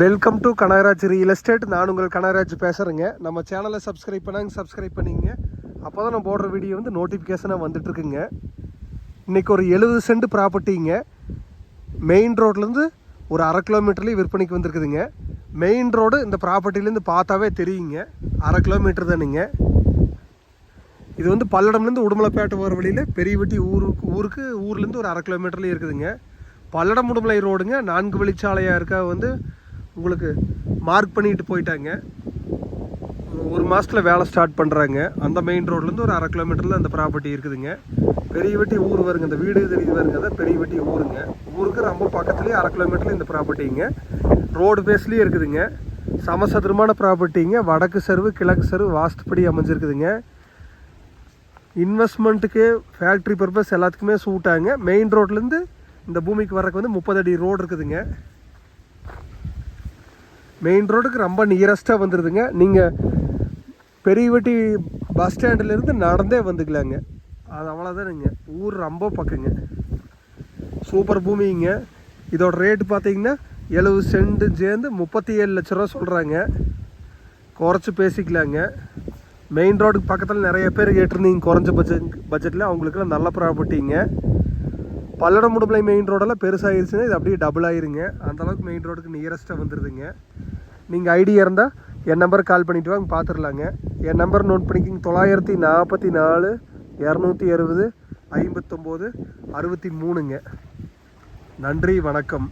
Welcome to Kanagaraj real estate நான் உங்கள் கனகராஜ் பேசுகிறேங்க நம்ம சேனலை சப்ஸ்கிரைப் பண்ணாங்க சப்ஸ்கிரைப் பண்ணிங்க. அப்போ தான் நான் போடுற வீடியோ வந்து நோட்டிஃபிகேஷனாக வந்துட்டுருக்குங்க. இன்றைக்கி ஒரு எழுபது சென்ட் ப்ராப்பர்ட்டிங்க மெயின் ரோட்லேருந்து ஒரு அரை கிலோமீட்டர்லேயும் விற்பனைக்கு வந்திருக்குதுங்க. மெயின் ரோடு இந்த ப்ராப்பர்ட்டிலேருந்து பார்த்தாவே தெரியுங்க. அரை கிலோமீட்டர் தானுங்க. இது வந்து பல்லடம்லேருந்து உடுமலைப்பேட்டை போகிற வழியில் பெரியவட்டி ஊருக்கு ஊருக்கு ஊர்லேருந்து ஒரு அரை கிலோமீட்டர்லேயே இருக்குதுங்க. பல்லடம் உடுமலை ரோடுங்க நான்கு வழிச்சாலையாக இருக்க வந்து உங்களுக்கு மார்க் பண்ணிட்டு போயிட்டாங்க. ஒரு மாதத்தில் வேலை ஸ்டார்ட் பண்ணுறாங்க அந்த மெயின் ரோட்லேருந்து ஒரு அரை கிலோமீட்டரில் அந்த ப்ராப்பர்ட்டி இருக்குதுங்க. பெரிய வெட்டி ஊர் வருங்க. இந்த வீடு தெரியுது வருங்க. அதான் பெரியவட்டி ஊருங்க. ஊருக்கு ரொம்ப பக்கத்துலேயே அரை கிலோமீட்டரில் இந்த ப்ராப்பர்ட்டிங்க ரோடு பேஸ்லேயே இருக்குதுங்க. சமசதுரமான ப்ராப்பர்ட்டிங்க வடக்கு சருவு கிழக்கு சருவு வாஸ்துப்படி அமைஞ்சிருக்குதுங்க. இன்வெஸ்ட்மெண்ட்டுக்கு ஃபேக்ட்ரி பர்பஸ் எல்லாத்துக்குமே சூட்டாங்க மெயின் ரோட்லேருந்து இந்த பூமிக்கு வரக்கு வந்து முப்பது அடி ரோடு இருக்குதுங்க. மெயின் ரோடுக்கு ரொம்ப நியரஸ்ட்டாக வந்துடுதுங்க நீங்கள் பெரியவட்டி பஸ் ஸ்டாண்டுலேருந்து நடந்தே வந்துக்கலாங்க. அது அவ்வளோதானுங்க ஊர் ரொம்ப பக்கங்க. சூப்பர் பூமிங்க. இதோட ரேட்டு பார்த்தீங்கன்னா எழுபது சென்ட் சேர்ந்து முப்பத்தி ஏழு லட்ச ரூபா சொல்கிறாங்க குறைச்சி பேசிக்கலாங்க. மெயின் ரோடுக்கு பக்கத்தில் நிறைய பேர் கேட்டிருந்தீங்க குறைஞ்ச பட்ஜெட் பட்ஜெட்டில் அவங்களுக்குலாம் நல்ல ப்ராப்பர்ட்டிங்க பல்லடம் முடுமலை மெயின் ரோடெல்லாம் பெருசாகிருச்சுன்னா இது அப்படியே டபுள் ஆயிருங்க. அந்தளவுக்கு மெயின் ரோடுக்கு நியரஸ்ட்டாக வந்துடுதுங்க நீங்கள் ஐடியா இருந்தால் என் நம்பருக்கு கால் பண்ணிவிட்டு வாங்க பார்த்துடலாங்க என் நம்பர் நோட் பண்ணிக்கிங்க. தொள்ளாயிரத்தி நாற்பத்தி நாலு இரநூத்தி அறுபது ஐம்பத்தொம்போது அறுபத்தி மூணுங்க. நன்றி வணக்கம்.